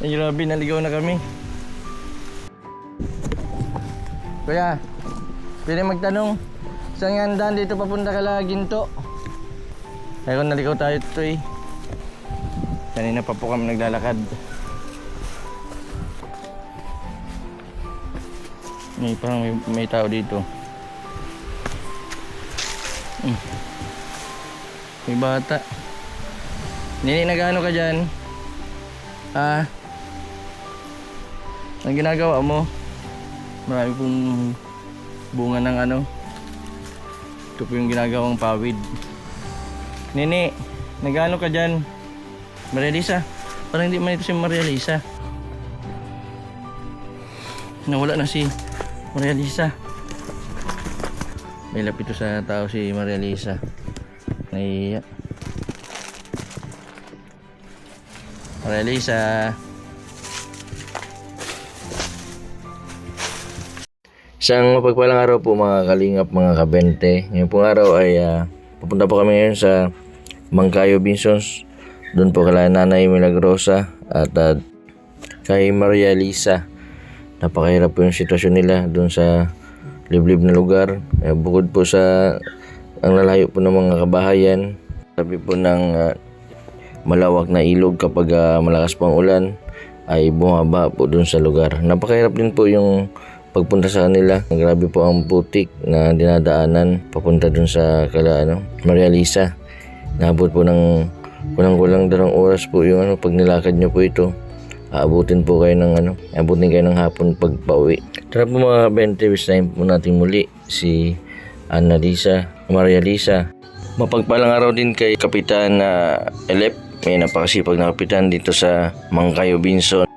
Ay, grabe, naligaw na kami. Kuya, pwede magtanong, saan nga ang daan dito papunta ka Ginto? Ayun, naligaw tayo ito eh. Kanina pa po kami naglalakad. May parang may, may tao dito. Hmm. May bata. Nini, nagano ka dyan? Ah? Ang ginagawa mo? Marami pong bunga ng ano. Ito po yung ginagawang pawid. Nini, nagano ka dyan? Maria Lisa. Parang hindi man ito si Maria Lisa. Nawala na si Maria Lisa. May lapit ito sa tao si Maria Lisa. Naiiyak. Maria Lisa. Isang mapagpalang araw po mga kalingap, mga kabente. Ngayon pong araw ay ah, pupunta po kami ngayon sa Mangkayo Binsons. Doon po kala Nanay Milagrosa at ah, kay Maria Lisa. Napakahirap po yung sitwasyon nila doon sa liblib na lugar. Eh, bukod po sa ang lalayo po ng mga kabahayan, sabi po ng ah, malawak na ilog kapag ah, malakas po ang ulan ay bumaba po doon sa lugar. Napakahirap din po yung pagpunta sa kanila. Grabe po ang putik na dinadaanan papunta doon sa kala ano, Maria Lisa. Naabot po ng kulang-kulang dalawang oras po yung ano pag nilakad niyo po ito. Aabutin po kayo ng ano, aabutin kayo ng hapon pag pauwi. Tara po mga 20 bis time po natin muli si Ana Lisa, Maria Lisa. Mapagpalang araw din kay Kapitan na Elep. May napakasipag na kapitan dito sa Mangkayo Binson.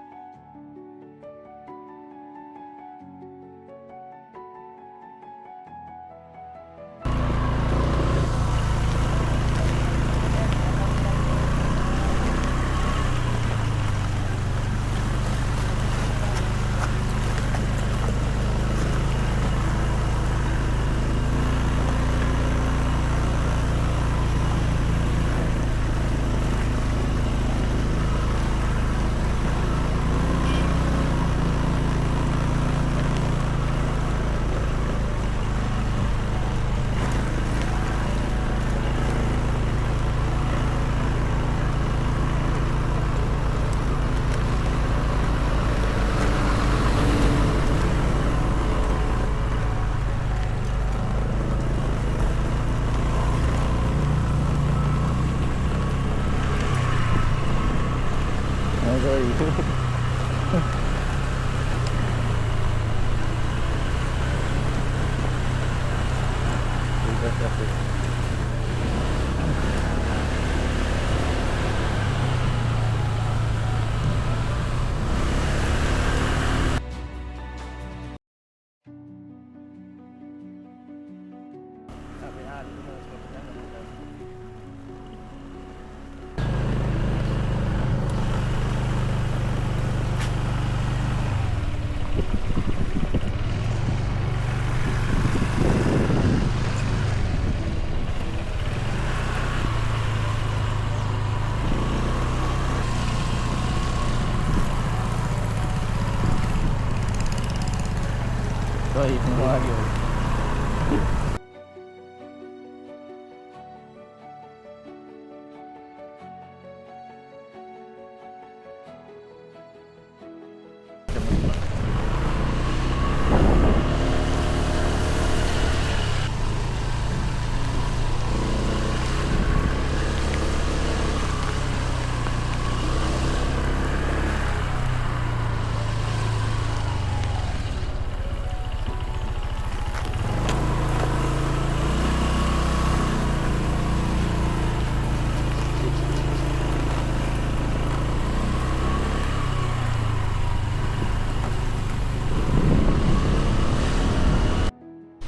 Mario.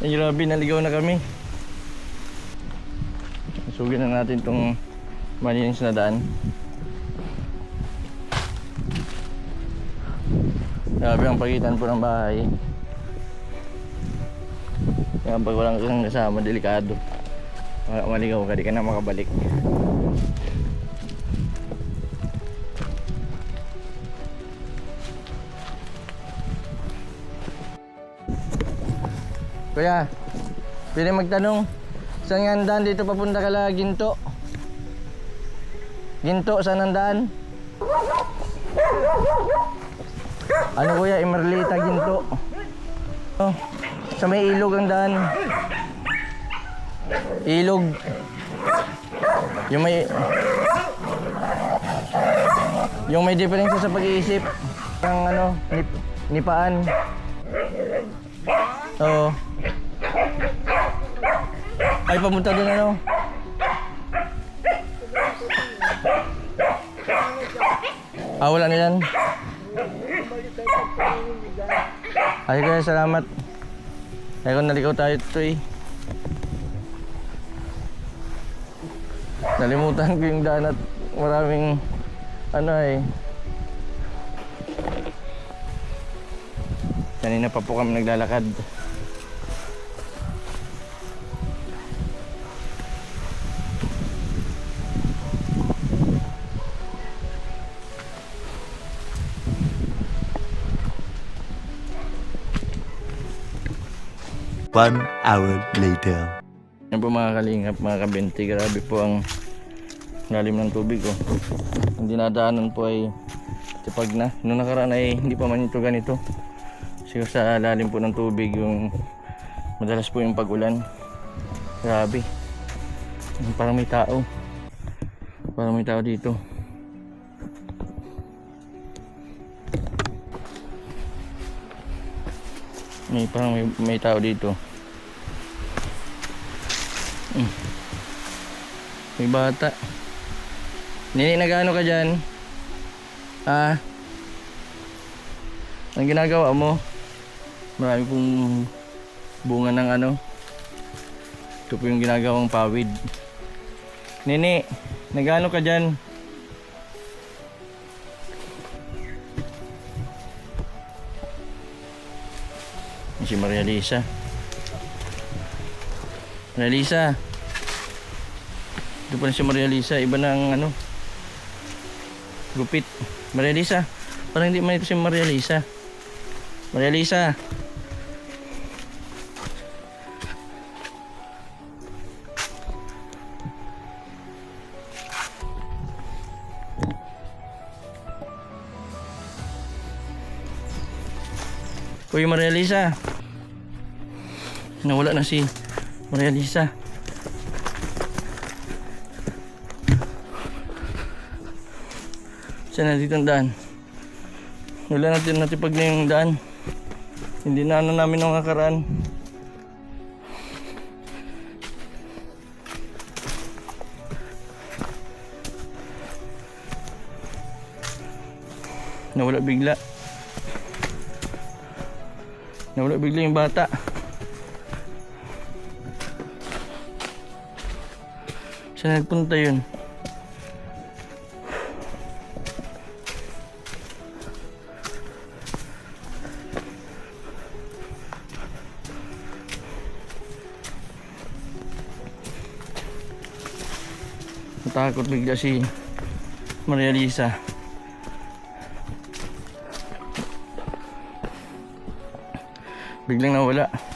Ay, grabe, naligaw na kami. Sugin na natin tong malinis na daan. Grabe ang pagitan po ng bahay. Kaya pag walang kasama, delikado. Ma- Maligaw ka, di ka na makabalik. Kuya, pwede magtanong. Saan nga ang daan dito papunta kala Ginto? Ginto, saan ang daan? Ano kuya, Emerlita Ginto. Oh, sa may ilog ang daan. Ilog. Yung may Yung may diferensya sa pag-iisip ng ano, nip, nipaan. Oo. Ay, pamunta doon ano? Ah, wala na yan. Ay, kaya salamat. Ay, kung nalikaw tayo ito eh. Nalimutan ko yung daan at maraming ano eh. Kanina pa po kami naglalakad. One hour later. Yan po mga kalingap, mga kabente, grabe po ang lalim ng tubig oh. Ang dinadaanan po ay tipag na. Noong nakaraan ay hindi pa man ito ganito. Siguro sa lalim po ng tubig yung madalas po yung pag-ulan. Grabe. Parang may tao. Parang may tao dito. May parang may, may tao dito. May bata. Nini, nagano ka dyan? Ha? Ang ginagawa mo? Marami pong bunga ng ano. Ito po yung ginagawang pawid. Nini, nagano ka dyan? Si Maria Lisa. Maria Lisa. Ito pa rin si Maria Lisa. Iba ang ano. Gupit. Maria Lisa. Parang hindi man ito si Maria Lisa. Maria Lisa. Uy, Maria Lisa. Nawala na si Maria Lisa. Saan na dito ang daan? Wala natin natipag na yung daan. Hindi na ano namin ang kakaraan. Nawala bigla. Nawala bigla yung bata. Saan nagpunta yun? Natakot bigla si Maria Lisa. Biglang nawala.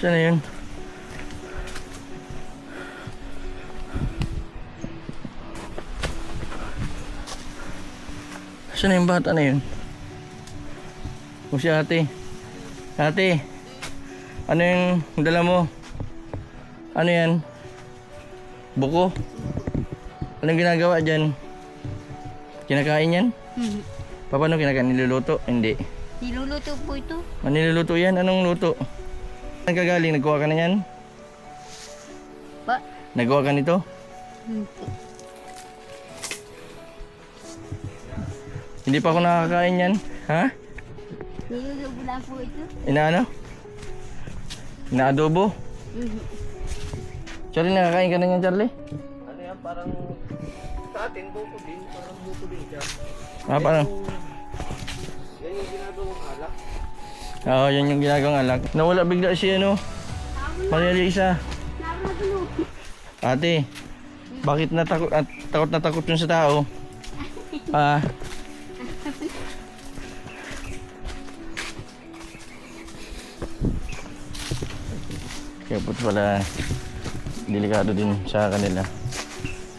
Saan na yun? Saan na yung bata na yun? O si ate. Ate. Ano yung dala mo? Ano yan? Buko. Anong ginagawa dyan? Kinakain yan? Hmm. Paano kinakain? Niluluto? Hindi. Niluluto po ito. Ano niluluto yan? Anong luto? Saan ka galing? Nagkuha ka na yan? Ba? Nagawa ka nito? Hmm. Hindi pa ako nakakain yan. Ha? Niluluto lang po ito. Inaano? Inaadobo? Hmm. Charlie, nakakain ka na yan, Charlie? Ano yan, parang sa atin, buko din, parang buko din siya. Ah, parang... Yan yung ginagawang alak. Oo, yan yung ginagawang alak. Nawala bigla si ano? Maria Lisa. Ate, Bakit natakot at takot na takot yun sa tao? Ah. Kaya po pala delikado din sa kanila.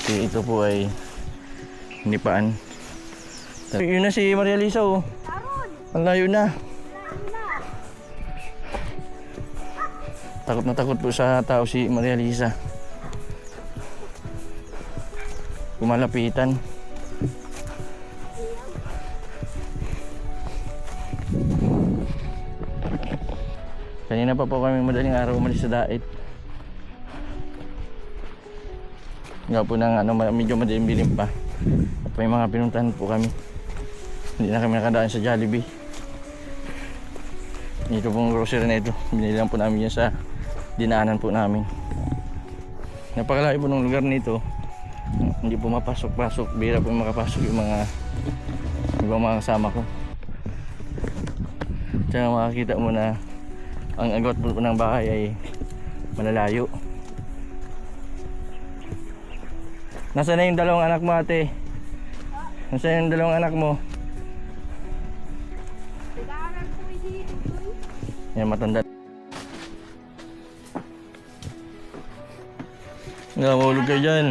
Kasi ito po ay nipaan. Yun na si Maria Lisa oh. Ang layo na. Takot na takot po sa tao si Maria Lisa. Kumalapitan. Kanina pa po kami madaling araw umalis sa dait. Nga po nang ano, medyo madaling bilim pa. At may mga pinuntahan po kami. Hindi na kami nakadaan sa Jollibee. Ito pong grocery na ito. Binili lang po namin yan sa dinaanan po namin. Napakalayo po ng lugar nito. Hindi po mapasok-pasok. Bira po makapasok yung mga ibang mga kasama ko. Tsaka makakita mo na ang agot po ng bahay ay malalayo. Nasaan na yung dalawang anak mo ate? Nasaan yung dalawang anak mo? Yan matanda. Nga, mahulog kayo dyan.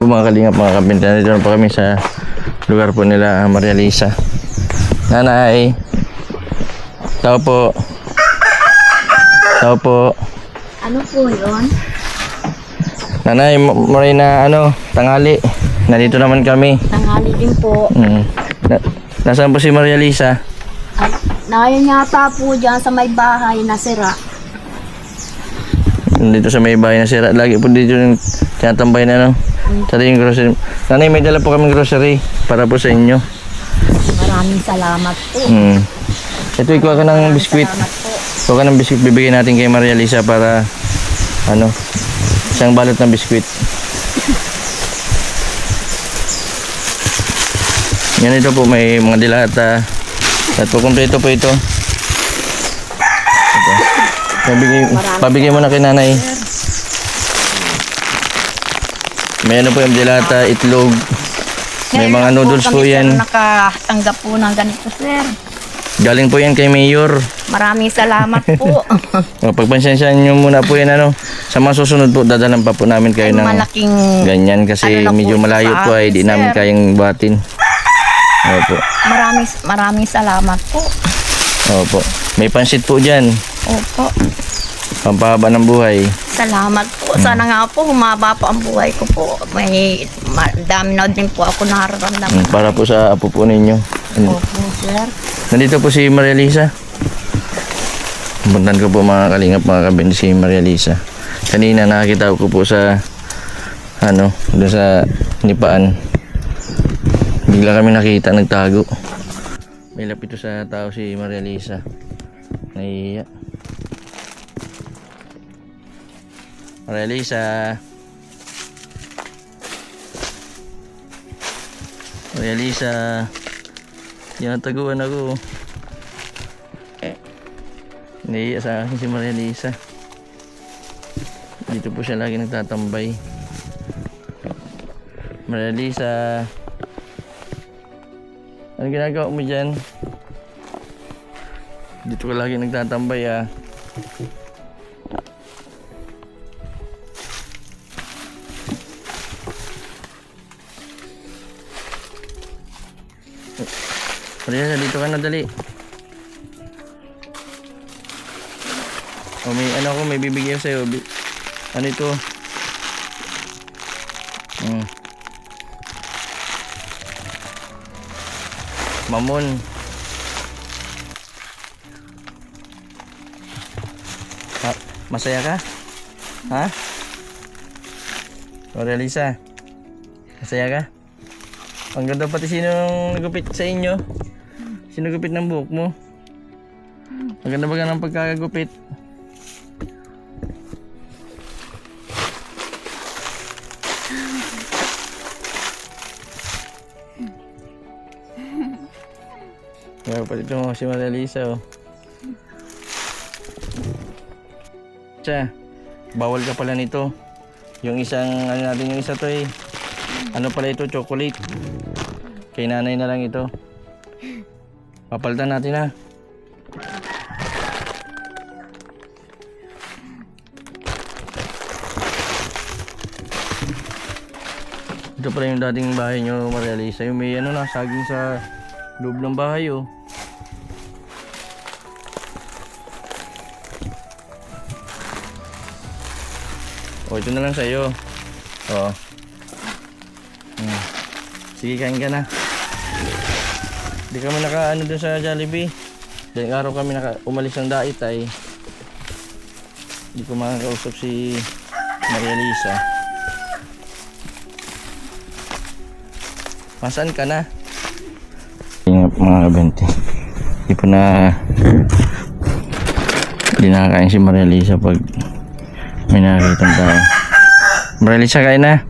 Mga kalingap, mga kabinta, nandito na po kami sa lugar po nila ah, Maria Lisa. Nanay. Tao po. Tao po. Ano po yun? Nanay, M- Morena, ano, tanghali. Nandito naman kami. Tanghali din po. Mm. Na, nasaan po si Maria Lisa? Nayon yata po dyan sa may bahay na sira. Dito sa may bahay na sira. Lagi po dito yung tinatambay na no. Sa yung grocery. Nanay, may dala po kami grocery para po sa inyo. Maraming salamat po. Mm. Ito, ikuha ka ng biskwit. Ikuha ka ng biskwit. Bibigyan natin kay Maria Lisa para ano, isang balot ng biskwit. Yan ito po, may mga dilata. At po, kompleto po ito. Ito. Pabigay, pabigay mo na kay nanay. May ano po yung dilata, itlog. May mga noodles po yan. nakatanggap po ng ganito, sir. Galing po yan kay Mayor. Maraming salamat po. O, pagpansensyahan nyo muna po yan ano. Sa mga susunod po, dadalan pa po namin kayo Ay, ng malaking ganyan kasi ano medyo malayo po ay amin, di namin kayang batin. Opo. maraming maraming salamat po. Opo. May pansit po dyan. Opo. Pampahaba ng buhay. Salamat po. Sana nga po humaba po ang buhay ko po. May ma- dami na din po ako nararamdaman. Mm, Para po sa apo po ninyo. Mm. Opo, sir. Nandito po si Maria Lisa. Puntan ko po mga kalingap mga kabin si Maria Lisa. Kanina nakakita ko po sa ano, doon sa nipaan. Bigla kami nakita nagtago. May lapit to sa tao si Maria Lisa. Nahihiya. Maria Lisa. Maria Lisa. Tinataguan ako. Eh. Naiiya sa akin si Maria Lisa. Dito po siya lagi nagtatambay. Maria Lisa. Ano ginagawa mo dyan? Dito ka lagi nagtatambay ah. Maria, dito ka na dali. O may ano ako, may bibigyan sa'yo. Ano ito? Hmm. Mamon. Ha, masaya ka? Ha? Maria Lisa. Masaya ka? Ang ganda pati sino nagupit sa inyo? Sino gupit ng buhok mo? Ang ganda ba ng pagkakagupit? Kaya pati ito mo si Maria Lisa oh. siya. Bawal ka pala nito. Yung isang, ano natin yung isa to eh. Ano pala ito? Chocolate. Kay nanay na lang ito. Papalitan natin ha. Ito pala yung dating bahay nyo, Maria Lisa. Yung may ano na, saging sa loob ng bahay oh. O, ito na lang sa'yo. Oo. Hmm. Sige, kain ka na. Hindi kami naka ano dun sa Jollibee. Dahil araw kami naka umalis ng dait ay hindi ko makakausap si Maria Lisa. Masaan ka na? Yung mga kabente. Hindi po na hindi nakakain si Maria Lisa pag may nakakita tayo. Maria Lisa, kain na.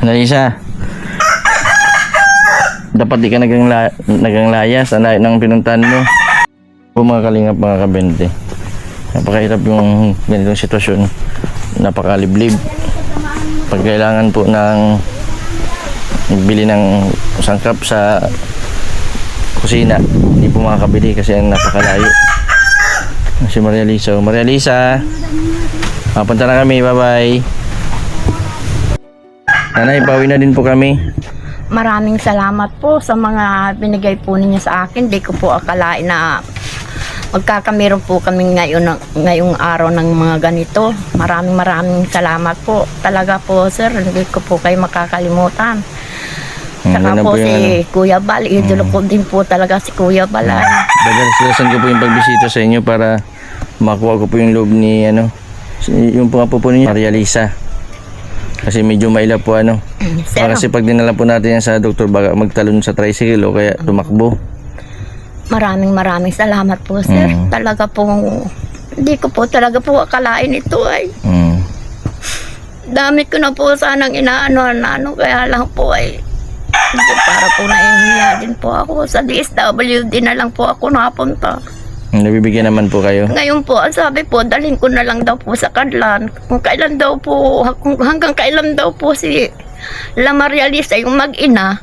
Marisa. Dapat di ka nagang, la, nagang layas ang layo ng mo. Po mga kalingap mga kabente. Napakahirap yung ganitong sitwasyon. Napakaliblib. Pag kailangan po ng magbili ng sangkap sa kusina, hindi po makakabili kasi ang napakalayo. Si Maria Lisa. Maria Lisa. Mapunta na kami. Bye-bye. Nanay, bawi na din po kami. Maraming salamat po sa mga binigay po ninyo sa akin. Di ko po akalain na magkakameron po kami ngayon, ng- ngayong araw ng mga ganito. Maraming maraming salamat po. Talaga po sir, hindi ko po kayo makakalimutan. Hmm, Saka po yung si ano. Kuya Bal, idolo ko din po talaga si Kuya Bal. ay. Dagan ko po yung pagbisita sa inyo para makuha ko po yung loob ni ano, yung po po ninyo, Maria Lisa. Kasi medyo maila po ano. Sir, Baka kasi pag dinala po natin yan sa doktor baka magtalon sa tricycle o kaya tumakbo. maraming maraming salamat po sir. Mm. Talaga po, hindi ko po talaga po akalain ito ay. Hmm. Dami ko na po sanang inaano na ano kaya lang po ay hindi para po naihiya din po ako sa DSWD na lang po ako napunta. Nabibigyan naman po kayo. Ngayon po, ang sabi po, dalhin ko na lang daw po sa Kadlan. Kung kailan daw po, kung hanggang kailan daw po si La Maria Lisa, yung mag-ina,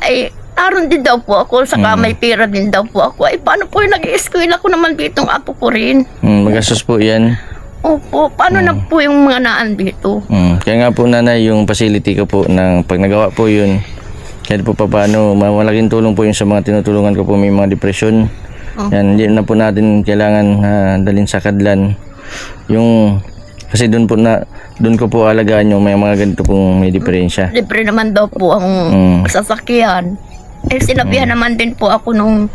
ay aron din daw po ako, saka Mm. may pera din daw po ako. Ay, paano po yung nag-i-school ako naman dito ang apo ko rin? Hmm, magastos po yan. Opo, paano na po yung mga naan dito? Hmm. Kaya nga po nanay yung facility ko po ng pag nagawa po yun. Kahit po pa paano, ma- malaking tulong po yun sa mga tinutulungan ko po may mga depression. Oh. Yan, hindi na po natin kailangan ah, dalhin sa kadlan. Yung kasi doon po na doon ko po alagaan yung may mga ganito pong may diferensya. Libre naman daw po ang Mm. sasakyan. Eh, sinabihan naman din po ako nung,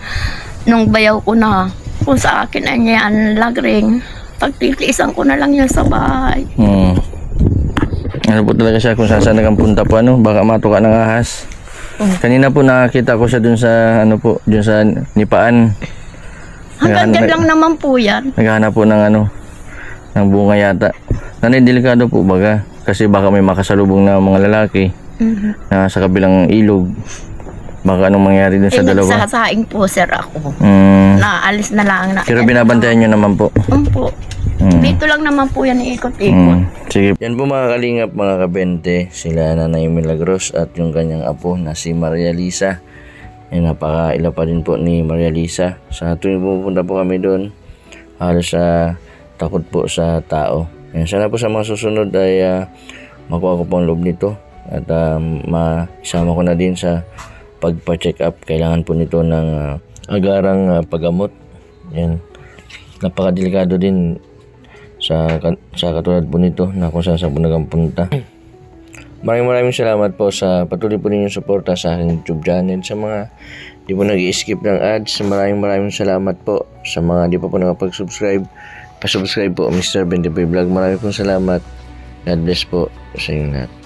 nung bayaw ko na kung sa akin ay yan lagring. Pagtitiisan ko na lang yan sa bahay. Hmm. Ano po talaga siya kung saan nagang punta po ano, baka matuka ng ahas. Mm. Kanina po nakakita ko siya dun sa ano po, dun sa nipaan. Hanggang dyan lang naman po yan. Naghahanap po ng ano, ng bunga yata. Nanay, delikado po baga. Kasi baka may makasalubong na mga lalaki Mhm. na sa kabilang ilog. Baka anong mangyari dun sa Eh, dalawa. nagsasaing po sir ako. Hmm. Naalis na lang. Na, Pero binabantayan nyo naman po. Um, po. Hmm. Dito lang naman po yan iikot-ikot. Mm, sige. Yan po mga kalingap, mga kabente, sila Nanay Milagros at yung kanyang apo na si Maria Lisa. Yan, napakaila pa din po ni Maria Lisa. Sa tuwing pupunta po kami doon, halos sa takot po sa tao. Yan, sana po sa mga susunod ay ah, makuha ko po ang loob nito at ah, maisama ko na din sa pagpa-check up. Kailangan po nito ng ah, agarang ah, paggamot. Yan. Napakadelikado din sa, sa katulad po nito na kung saan saan po nagpunta. Maraming maraming salamat po sa patuloy po ninyong suporta sa aking YouTube channel. Sa mga di po nag skip ng ads, maraming maraming salamat po. Sa mga di pa po nakapag-subscribe, pa-subscribe po Mr. 25 Vlog. Maraming pong salamat. God bless po sa inyo lahat.